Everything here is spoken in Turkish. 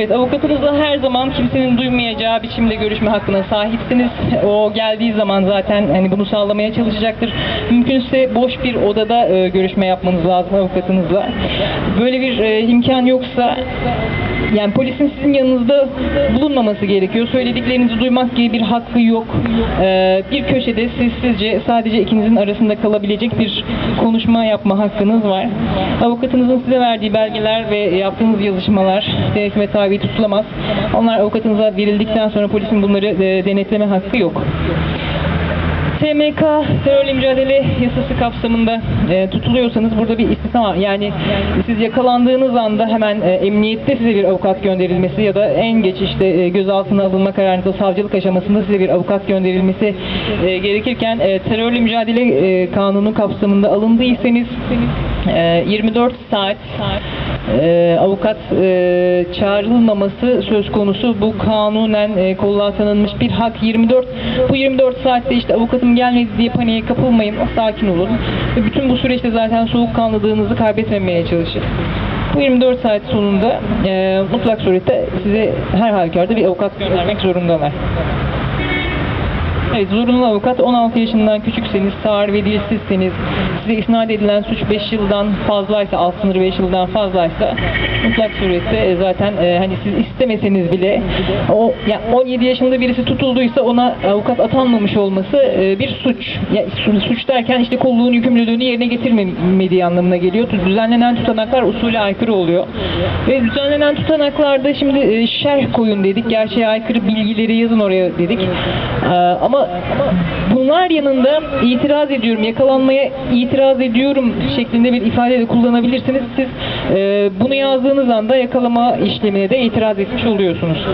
Evet, avukatınızla her zaman kimsenin duymayacağı biçimde görüşme hakkına sahipsiniz. O geldiği zaman zaten hani bunu sağlamaya çalışacaktır. Mümkünse boş bir odada e, görüşme yapmanız lazım avukatınızla. Böyle bir e, imkan yoksa yani polisin sizin yanınızda bulunmaması gerekiyor. Söylediklerinizi duymak gibi bir hakkı yok. Ee, bir köşede sessizce sadece ikinizin arasında kalabilecek bir konuşma yapma hakkınız var. Avukatınızın size verdiği belgeler ve yaptığınız yazışmalar denetime tabi tutulamaz. Onlar avukatınıza verildikten sonra polisin bunları e, denetleme hakkı yok. TMK terörle mücadele yasası kapsamında e, tutuluyorsanız burada bir istisna var. Yani siz yakalandığınız anda hemen e, emniyette size bir avukat gönderilmesi ya da en geç işte e, gözaltına alınma kararınızda savcılık aşamasında size bir avukat gönderilmesi e, gerekirken e, terörle mücadele e, kanunu kapsamında alındıysanız e, 24 saat e, avukat e, çağrılmaması söz konusu. Bu kanunen e, kolluğa tanınmış bir hak 24. Bu 24 saatte işte avukatım gelmedi diye paniğe kapılmayın. Sakin olun. Ve bütün bu süreçte zaten soğukkanlılığınızı kaybetmemeye çalışın. Bu 24 saat sonunda e, mutlak surette size her halükarda bir avukat göndermek zorundalar. Evet, zorunlu avukat 16 yaşından küçükseniz, sağır ve dilsizseniz, size isnat edilen suç 5 yıldan fazlaysa, alt sınırı 5 yıldan fazlaysa mutlak surette e, zaten e, hani siz istemeseniz bile o yani 17 yaşında birisi tutulduysa ona avukat atanmamış olması e, bir suç. Ya, su- suç derken işte kolluğun yükümlülüğünü yerine getirmediği anlamına geliyor. Düzenlenen tutanaklar usule aykırı oluyor. Ve düzenlenen tutanaklarda şimdi e, şerh koyun dedik. Gerçeğe aykırı bilgileri yazın oraya dedik. Ee, ama bunlar yanında itiraz ediyorum, yakalanmaya itiraz ediyorum şeklinde bir ifade de kullanabilirsiniz. Siz e, bunu yazdığınız anda yakalama işlemine de itiraz etmiş oluyorsunuz.